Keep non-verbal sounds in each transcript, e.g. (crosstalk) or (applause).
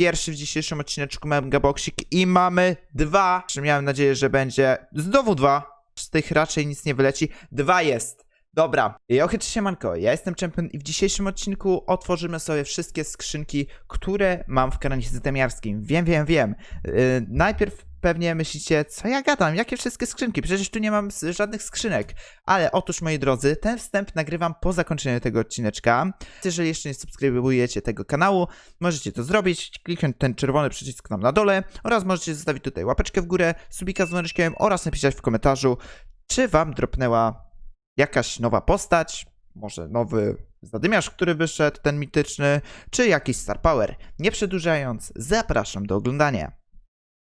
pierwszy w dzisiejszym odcineczku Mega Boxik i mamy dwa. Miałem nadzieję, że będzie znowu dwa. Z tych raczej nic nie wyleci. Dwa jest. Dobra, Jochyt siemanko, ja jestem Champion i w dzisiejszym odcinku otworzymy sobie wszystkie skrzynki, które mam w kanale Zytemiarskim. Wiem, wiem, wiem. Yy, najpierw pewnie myślicie, co ja gadam, jakie wszystkie skrzynki, przecież tu nie mam żadnych skrzynek. Ale otóż, moi drodzy, ten wstęp nagrywam po zakończeniu tego odcineczka. Jeżeli jeszcze nie subskrybujecie tego kanału, możecie to zrobić, kliknąć ten czerwony przycisk na dole oraz możecie zostawić tutaj łapeczkę w górę, subika z dzwoneczkiem oraz napisać w komentarzu, czy wam dropnęła jakaś nowa postać, może nowy zadymiarz, który wyszedł, ten mityczny, czy jakiś Star Power. Nie przedłużając, zapraszam do oglądania.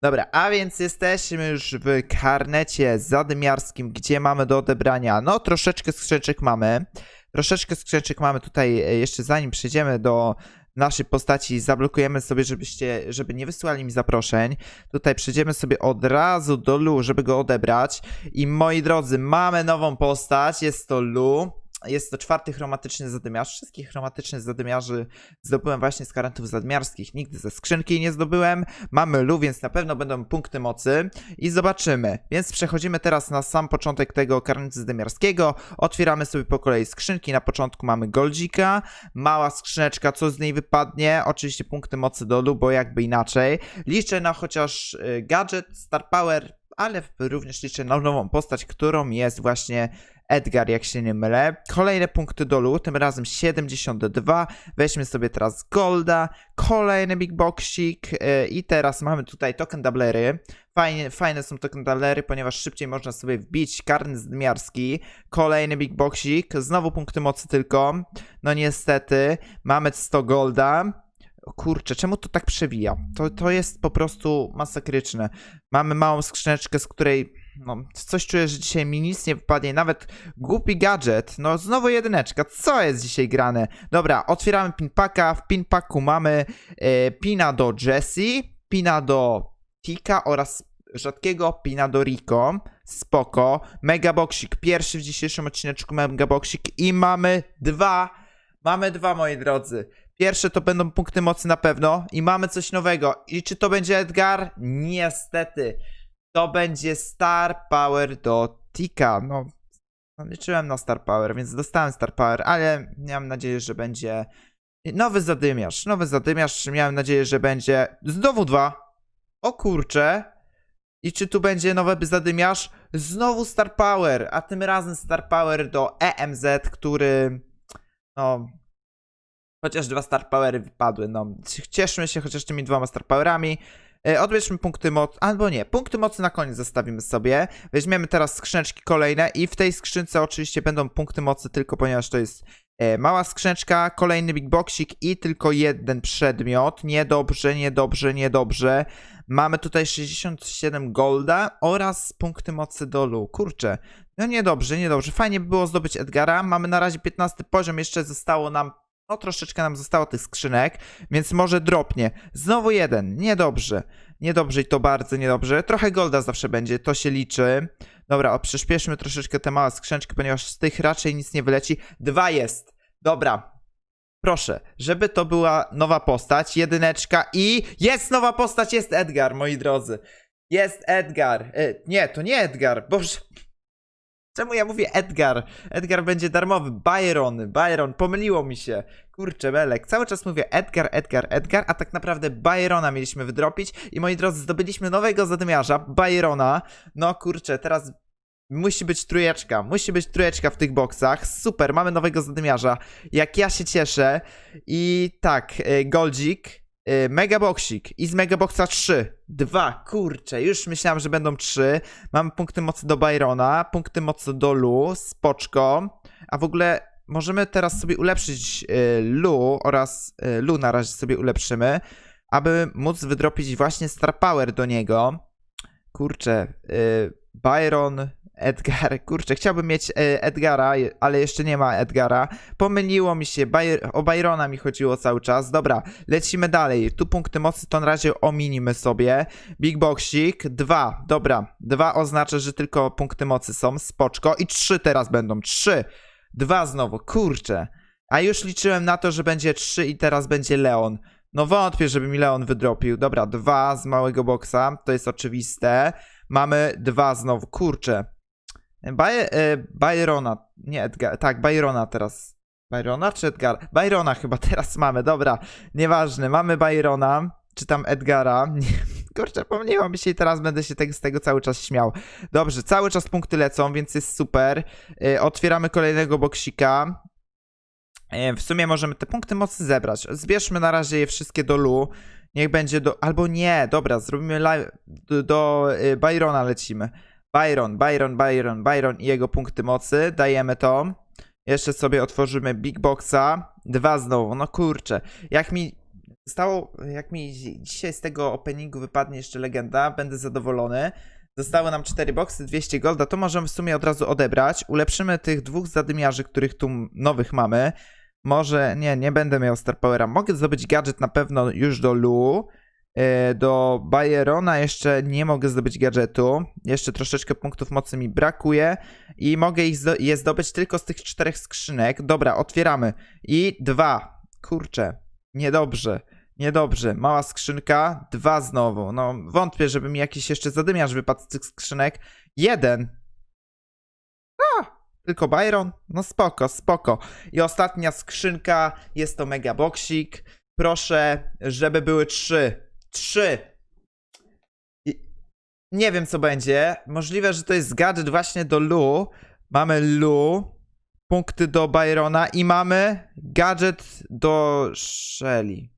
Dobra, a więc jesteśmy już w karnecie zadymiarskim, gdzie mamy do odebrania, no troszeczkę skrzeczek mamy. Troszeczkę skrzeczek mamy tutaj, e, jeszcze zanim przejdziemy do naszej postaci, zablokujemy sobie, żebyście, żeby nie wysyłali mi zaproszeń. Tutaj przejdziemy sobie od razu do Lu, żeby go odebrać. I moi drodzy, mamy nową postać, jest to Lu. Jest to czwarty chromatyczny zadymiarz. Wszystkich chromatycznych zadymiarzy zdobyłem właśnie z karantów zadymiarskich. Nigdy ze skrzynki nie zdobyłem. Mamy Lu, więc na pewno będą punkty mocy. I zobaczymy. Więc przechodzimy teraz na sam początek tego karnetu zadymiarskiego. Otwieramy sobie po kolei skrzynki. Na początku mamy Goldzika. Mała skrzyneczka, co z niej wypadnie? Oczywiście punkty mocy do Lu, bo jakby inaczej. Liczę na chociaż y, gadżet, Star Power, ale również liczę na nową postać, którą jest właśnie Edgar, jak się nie mylę. Kolejne punkty dolu, tym razem 72. Weźmy sobie teraz Golda, kolejny Big Boxik yy, i teraz mamy tutaj token doublery. Fajnie, fajne są token doublery, ponieważ szybciej można sobie wbić karny zdmiarski. Kolejny Big Boxik, znowu punkty mocy tylko. No niestety, mamy 100 Golda. Kurczę, czemu to tak przewija? To, to jest po prostu masakryczne. Mamy małą skrzyneczkę, z której no, coś czuję, że dzisiaj mi nic nie wypadnie, nawet głupi gadżet. No, znowu jedyneczka. Co jest dzisiaj grane? Dobra, otwieramy pinpacka. W pinpacku mamy e, pina do Jessie, pina do Tika oraz rzadkiego pina do Rico. Spoko. Megaboxik, pierwszy w dzisiejszym odcineczku Megaboxik i mamy dwa. Mamy dwa, moi drodzy. Pierwsze to będą punkty mocy na pewno i mamy coś nowego. I czy to będzie Edgar? Niestety. To będzie Star Power do Tika. No, no, liczyłem na Star Power, więc dostałem Star Power, ale miałem nadzieję, że będzie nowy zadymiarz. Nowy zadymiarz. Miałem nadzieję, że będzie znowu dwa. O kurcze. I czy tu będzie nowy zadymiarz? Znowu Star Power, a tym razem Star Power do EMZ, który no Chociaż dwa Star Powery wypadły, no. Cieszmy się chociaż tymi dwoma Star Powerami. E, Odbierzmy punkty mocy, albo nie, punkty mocy na koniec zostawimy sobie. Weźmiemy teraz skrzyneczki kolejne i w tej skrzynce oczywiście będą punkty mocy tylko ponieważ to jest e, mała skrzyneczka, kolejny big boxik i tylko jeden przedmiot. Niedobrze, niedobrze, niedobrze. Mamy tutaj 67 golda oraz punkty mocy dolu. Kurczę, no niedobrze, niedobrze. Fajnie by było zdobyć Edgara. Mamy na razie 15 poziom, jeszcze zostało nam no troszeczkę nam zostało tych skrzynek, więc może dropnie. Znowu jeden, niedobrze. Niedobrze i to bardzo niedobrze. Trochę golda zawsze będzie, to się liczy. Dobra, przyspieszmy troszeczkę te małe skrzyneczki, ponieważ z tych raczej nic nie wyleci. Dwa jest. Dobra. Proszę, żeby to była nowa postać, jedyneczka i jest nowa postać, jest Edgar, moi drodzy. Jest Edgar. E, nie, to nie Edgar, boże. Czemu ja mówię Edgar? Edgar będzie darmowy. Byron, Byron, pomyliło mi się. Kurczę, Belek. Cały czas mówię Edgar, Edgar, Edgar, a tak naprawdę Byrona mieliśmy wydropić. I moi drodzy, zdobyliśmy nowego zadymiarza, Byrona. No kurczę, teraz musi być trójeczka. Musi być trójeczka w tych boksach. Super, mamy nowego zadymiarza. Jak ja się cieszę. I tak, y, Goldzik. Y, Megaboxik i z Megaboxa 3. Dwa, kurczę, już myślałem, że będą trzy. Mamy punkty mocy do Byrona, punkty mocy do Lu, spoczko. A w ogóle możemy teraz sobie ulepszyć y, Lu oraz y, Lu na razie sobie ulepszymy, aby móc wydropić właśnie Star Power do niego. Kurczę, Byron, Edgar, kurczę, chciałbym mieć y, Edgara, ale jeszcze nie ma Edgara. Pomyliło mi się, o Byrona mi chodziło cały czas. Dobra, lecimy dalej. Tu punkty mocy to na razie ominimy sobie. Big Boxik, dwa, dobra. Dwa oznacza, że tylko punkty mocy są, spoczko. I trzy teraz będą, trzy. Dwa znowu, kurczę. A już liczyłem na to, że będzie trzy i teraz będzie Leon. No wątpię, żeby mi Leon wydropił. Dobra, dwa z małego boksa, to jest oczywiste. Mamy dwa znowu, kurczę. Baj, e, Byrona, nie Edgar, tak, Byrona teraz. Byrona czy Edgar? Byrona chyba (laughs) teraz mamy, dobra, nieważne, mamy Byrona, czy tam Edgara. (laughs) Kurczę, pomyliłam się i teraz będę się tego, z tego cały czas śmiał. Dobrze, cały czas punkty lecą, więc jest super. E, otwieramy kolejnego boksika. E, W sumie możemy te punkty mocy zebrać. Zbierzmy na razie je wszystkie do Lu. Niech będzie do. Albo nie, dobra, zrobimy live. Do, do Byrona lecimy. Byron, Byron, Byron, Byron i jego punkty mocy. Dajemy to. Jeszcze sobie otworzymy Big Boxa. Dwa znowu. No kurczę. Jak mi stało. Jak mi dzi- dzisiaj z tego openingu wypadnie jeszcze legenda, będę zadowolony. Zostały nam cztery boxy, 200 golda. To możemy w sumie od razu odebrać. Ulepszymy tych dwóch zadymiarzy, których tu nowych mamy. Może, nie, nie będę miał Star Powera. Mogę zdobyć gadżet na pewno już do Lu. E, Do Bayerona jeszcze nie mogę zdobyć gadżetu. Jeszcze troszeczkę punktów mocy mi brakuje. I mogę ich zdo- je zdobyć tylko z tych czterech skrzynek. Dobra, otwieramy. I dwa. Kurczę, niedobrze. Niedobrze. Mała skrzynka, dwa znowu. No, wątpię, żeby mi jakiś jeszcze zadymiarz wypadł z tych skrzynek. Jeden. A, tylko Byron? No spoko, spoko. I ostatnia skrzynka jest to mega boksik. Proszę, żeby były trzy. Trzy. Nie wiem, co będzie. Możliwe, że to jest gadżet właśnie do Lu. Mamy Lu, punkty do Byrona i mamy gadżet do Shelly.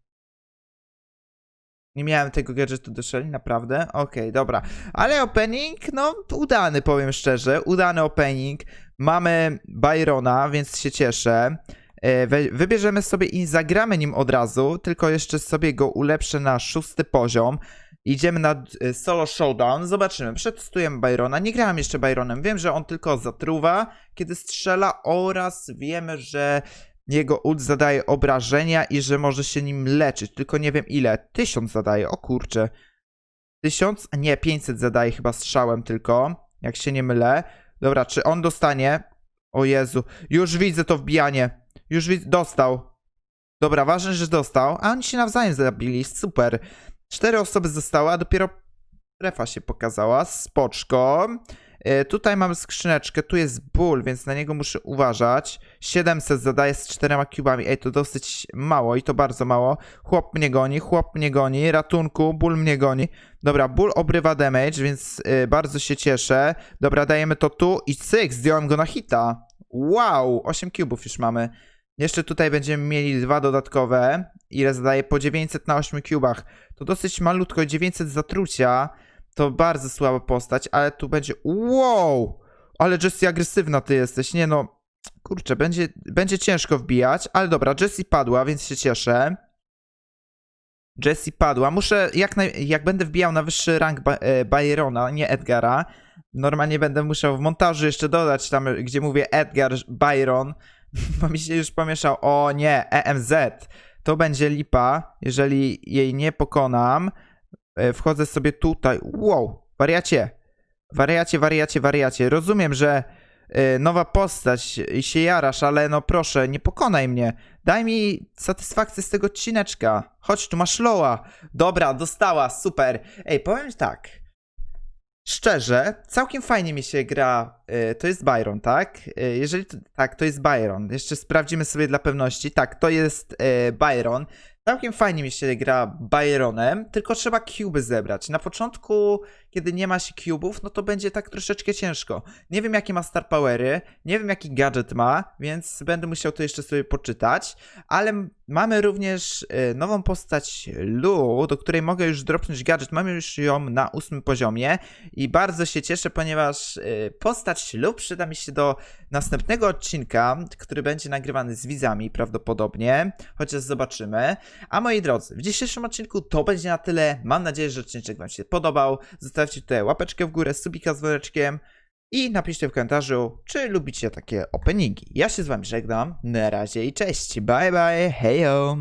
Nie miałem tego gadżetu do Shelly, naprawdę? Okej, dobra. Ale opening, no udany, powiem szczerze. Udany opening. Mamy Byrona, więc się cieszę. E, Wybierzemy sobie i zagramy nim od razu, tylko jeszcze sobie go ulepszę na szósty poziom. Idziemy na e, solo showdown, zobaczymy. Przetestujemy Byrona. Nie grałem jeszcze Byronem. Wiem, że on tylko zatruwa, kiedy strzela, oraz wiemy, że jego ult zadaje obrażenia i że może się nim leczyć. Tylko nie wiem ile. Tysiąc zadaje, o kurczę. Tysiąc? Nie, 500 zadaje chyba strzałem tylko, jak się nie mylę. Dobra, czy on dostanie? O Jezu, już widzę to wbijanie. Już dostał. Dobra, ważne, że dostał. A oni się nawzajem zabili, super. Cztery osoby zostały, a dopiero strefa się pokazała. Spoczko. E, tutaj mamy skrzyneczkę, tu jest ból, więc na niego muszę uważać. 700 zadaje z czterema cubami. Ej, to dosyć mało i to bardzo mało. Chłop mnie goni, chłop mnie goni. Ratunku, ból mnie goni. Dobra, ból obrywa damage, więc y, bardzo się cieszę. Dobra, dajemy to tu i cyk, zdjąłem go na hita. Wow, 8 cubów już mamy. Jeszcze tutaj będziemy mieli dwa dodatkowe. Ile zadaje? Po 900 na 8 cubach. To dosyć malutko, 900 zatrucia. To bardzo słaba postać, ale tu będzie... Wow! Ale Jessie agresywna ty jesteś. Nie no, kurczę, będzie, będzie ciężko wbijać, ale dobra, Jessie padła, więc się cieszę. Jessie padła. Muszę, jak, naj, jak będę wbijał na wyższy rank ba, e, Byrona, nie Edgara, normalnie będę musiał w montażu jeszcze dodać tam, gdzie mówię Edgar, Byron, (laughs) bo mi się już pomieszał. O nie, EMZ. To będzie lipa, jeżeli jej nie pokonam. E, Wchodzę sobie tutaj. Wow, wariacie. Wariacie, wariacie, wariacie. Rozumiem, że e, nowa postać i się jarasz, ale no proszę, nie pokonaj mnie. Daj mi satysfakcję z tego odcineczka. Chodź, tu masz Loa. Dobra, dostała, super. Ej, powiem tak. Szczerze, całkiem fajnie mi się gra. y, To jest Byron, tak? Y, Jeżeli tak, to jest Byron. Jeszcze sprawdzimy sobie dla pewności. Tak, to jest y, Byron. Całkiem fajnie mi się gra Byronem, tylko trzeba cuby zebrać. Na początku, kiedy nie ma się cubów, no to będzie tak troszeczkę ciężko. Nie wiem, jakie ma star powery, nie wiem, jaki gadżet ma, więc będę musiał to jeszcze sobie poczytać. Ale mamy również y, nową postać Lu, do której mogę już dropnąć gadżet. Mamy już ją na ósmym poziomie i bardzo się cieszę, ponieważ y, postać Lu przyda mi się do następnego odcinka, który będzie nagrywany z widzami prawdopodobnie, chociaż zobaczymy. A moi drodzy, w dzisiejszym odcinku to będzie na tyle. Mam nadzieję, że odcinek Wam się podobał. Zostawcie tutaj łapeczkę w górę, subika z woreczkiem i napiszcie w komentarzu, czy lubicie takie openingi. Ja się z Wami żegnam. Na razie i cześć. Bye bye. Hejo.